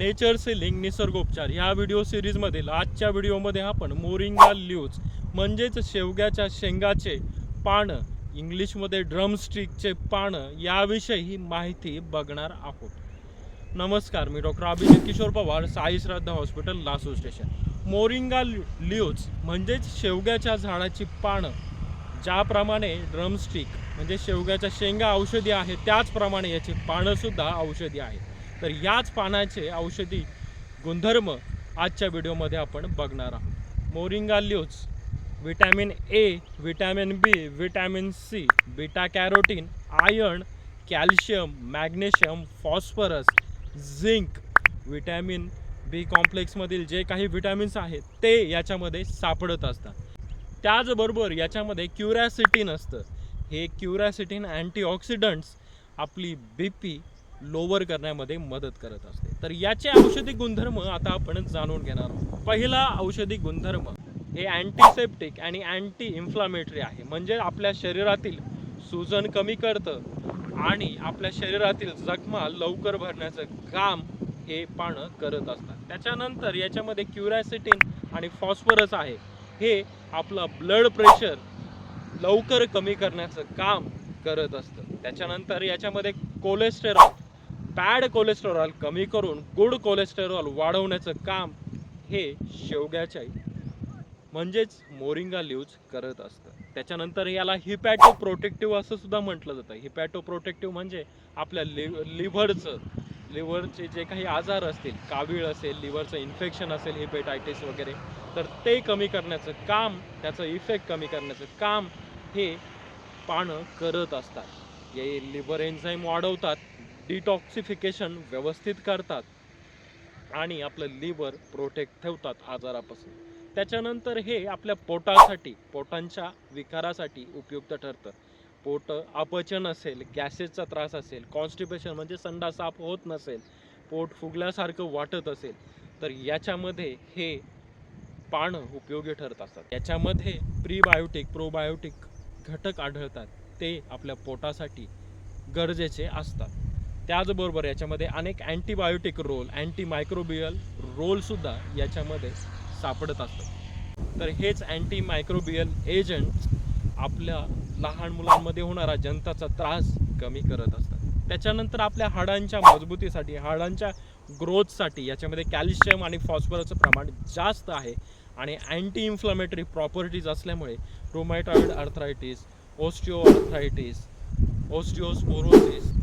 Nature selling निसर्गोपचार. ह्या video सिरीजमधील आजच्या व्हिडिओमध्ये आपण मोरिंगा ल्यूज म्हणजेच शेवग्याच्या शेंगाचे पानं इंग्लिशमध्ये ड्रमस्टिकचे पानं याविषयी माहिती बघणार आहोत. नमस्कार मी doctor Abhijit Kishor Pawar Sai Shraddha hospital Lasur station. Moringa leaves म्हणजेच शेवग्याच्या झाडाची पानं ज्याप्रमाणे ड्रमस्टिक म्हणजे शेवग्याच्या शेंगा औषधी आहे त्याचप्रमाणे याची पानंसुद्धा औषधी आहेत. तर याच पानाचे औषधी गुणधर्म आजच्या व्हिडिओमध्ये आपण बघणार आहोत. Moringa ल्यूज vitamin A vitamin B vitamin C beta carotene iron calcium magnesium phosphorus zinc vitamin B कॉम्प्लेक्समधील जे काही व्हिटॅमिन्स आहेत ते याच्यामध्ये सापडत असतात. त्याचबरोबर याच्यामध्ये क्युरॅसिटीन असतं. हे क्युरॅसिटीन अँटीऑक्सिडंट्स आपली बी पी लोअर करण्यामध्ये मदत करत असते. तर याचे औषधी गुणधर्म आता आपण जाणून घेणार आहोत. पहिला औषधी गुणधर्म हे अँटीसेप्टिक आणि अँटी इन्फ्लामेटरी आहे. म्हणजे आपल्या शरीरातील सूजन कमी करतं आणि आपल्या शरीरातील जखमा लवकर भरण्याचं काम हे पानं करत असतात. त्याच्यानंतर याच्यामध्ये क्युरॅसिटीन आणि फॉस्फरस आहे. हे आपलं ब्लड प्रेशर लवकर कमी करण्याचं काम करत असतं. त्याच्यानंतर याच्यामध्ये कोलेस्टेरॉल बॅड कोलेस्टेरॉल कमी करून गुड कोलेस्टेरॉल वाढवण्याचं काम हे शेवग्याच्या म्हणजेच मोरिंगा लिव्ज करत असतं. त्याच्यानंतर याला हिपॅटो प्रोटेक्टिव्ह असं सुद्धा म्हटलं जातं. हिपॅटो प्रोटेक्टिव्ह म्हणजे आपल्या लिव लिव्हरचं. लिव्हरचे जे काही आजार असतील कावीळ असेल लिव्हरचं इन्फेक्शन असेल हिपेटायटिस वगैरे तर ते कमी करण्याचं काम त्याचं इफेक्ट कमी करण्याचं काम हे पानं करत असतात. हे लिव्हर एन्झाईम वाढवतात डिटॉक्सिफिकेशन व्यवस्थित करतात आणि आपलं लिव्हर प्रोटेक्ट ठेवतात आजारापासून. त्याच्यानंतर हे आपल्या पोटासाठी पोटांच्या विकारासाठी उपयुक्त ठरतं. पोट अपचन असेल गॅसेसचा त्रास असेल कॉन्स्टिपेशन म्हणजे संडा साफ होत नसेल पोट फुगल्यासारखं वाटत असेल तर याच्यामध्ये हे पानं उपयोगी ठरत असतात. याच्यामध्ये प्रीबायोटिक प्रोबायोटिक घटक आढळतात. ते आपल्या पोटासाठी गरजेचे असतात. त्याचबरोबर याच्यामध्ये अनेक अँटीबायोटिक रोल अँटी मायक्रोबियल रोलसुद्धा याच्यामध्ये सापडत असतात. तर हेच अँटी मायक्रोबियल एजंट आपल्या लहान मुलांमध्ये होणारा जंताचा त्रास कमी करत असतात. त्याच्यानंतर आपल्या हाडांच्या मजबूतीसाठी हाडांच्या ग्रोथसाठी याच्यामध्ये कॅल्शियम आणि फॉस्फरसचं प्रमाण जास्त आहे आणि अँटी इन्फ्लमेटरी प्रॉपर्टीज असल्यामुळे रोमॅटॉइड अर्थरायटीस ओस्टिओ अर्थरायटीस ओस्टिओस्पोरोसिस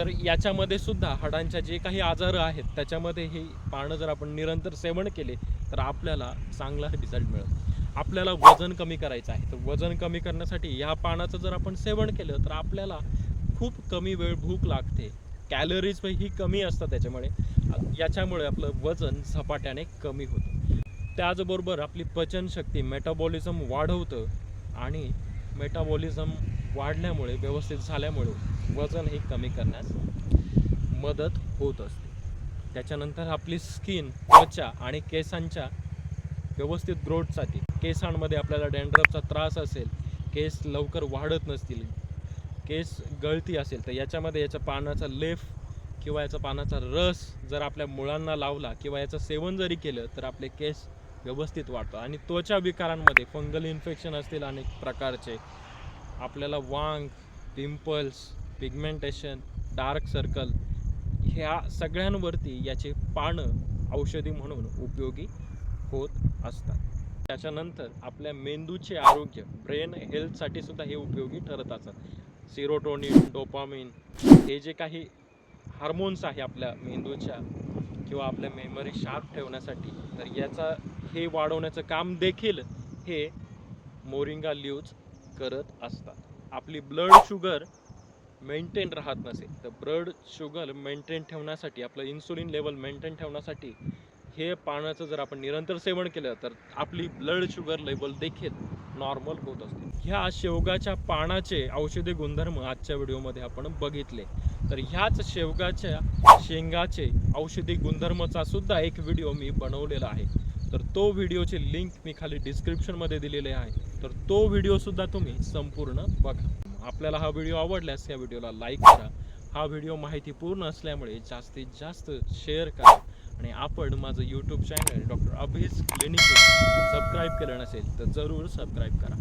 तर याच्यामध्ये सुद्धा हाडांच्या जे काही आजार आहेत त्याच्यामध्ये हे पानं जर आपण निरंतर सेवन केले तर आपल्याला चांगला रिझल्ट मिळेल. आपल्याला वजन कमी करायचं आहे. तर वजन कमी करण्यासाठी ह्या पानाचं जर आपण सेवन केलं तर आपल्याला खूप कमी वेळ भूक लागते. कॅलरीज ही कमी असतात त्याच्यामुळे. याच्यामुळे आपलं वजन झपाट्याने कमी होतं. त्याचबरोबर आपली पचनशक्ती मेटाबॉलिझम वाढवतं आणि मेटाबॉलिझम वाढल्यामुळे व्यवस्थित झाल्यामुळे वजन हे कमी करण्यास मदत होत असते. त्याच्यानंतर आपली स्किन त्वचा आणि केसांच्या व्यवस्थित ग्रोथसाठी केसांमध्ये आपल्याला डॅन्ड्रफचा त्रास असेल केस लवकर वाढत नसतील केस गळती असेल तर याच्यामध्ये याच्या पानाचा लेफ किंवा याचा पानाचा रस जर आपल्या मुळांना लावला किंवा याचं सेवन जरी केलं तर आपले केस व्यवस्थित वाढतो आणि त्वचा विकारांमध्ये फंगल इन्फेक्शन असतील अनेक प्रकारचे आपल्याला वांग पिंपल्स पिगमेंटेशन डार्क सर्कल ह्या सगळ्यांवरती याचे पानं औषधी म्हणून उपयोगी होत असतात. त्याच्यानंतर आपल्या मेंदूचे आरोग्य ब्रेन हेल्थसाठी सुद्धा हे उपयोगी ठरत असतात सिरोटोनिन डोपामिन हे जे काही हार्मोन्स आहे आपल्या मेंदूच्या किंवा आपल्या मेमरी शार्प ठेवण्यासाठी तर याचा हे वाढवण्याचं काम देखील हे मोरिंगा ल्यूज करत असतात. आपली ब्लड शुगर मेंटेन राहत नसेल तर ब्लड शुगर मेंटेन ठेवण्यासाठी आपलं इन्सुलिन लेवल मेंटेन ठेवण्यासाठी हे पानाचं जर आपण निरंतर सेवन केलं तर आपली ब्लड शुगर लेवल देखील नॉर्मल होत असते. ह्या शेवगाच्या पानाचे औषधी गुणधर्म आजच्या व्हिडिओमध्ये आपण बघितले. तर ह्याच शेवगाच्या शेंगाचे औषधी गुणधर्मचा सुद्धा एक व्हिडिओ मी बनवलेला आहे. तर तो व्हिडिओची लिंक मी खाली डिस्क्रिप्शनमध्ये दिलेली आहे. तर तो व्हिडिओसुद्धा तुम्ही संपूर्ण बघा. आपल्याला हा व्हिडिओ आवडल्यास या व्हिडिओला लाईक करा. हा व्हिडिओ माहितीपूर्ण असल्यामुळे जास्तीत जास्त शेअर करा. आणि आपण माझं यूट्यूब चॅनल डॉक्टर अभिज क्लिनिक सबस्क्राईब केलं नसेल तर जरूर सबस्क्राईब करा.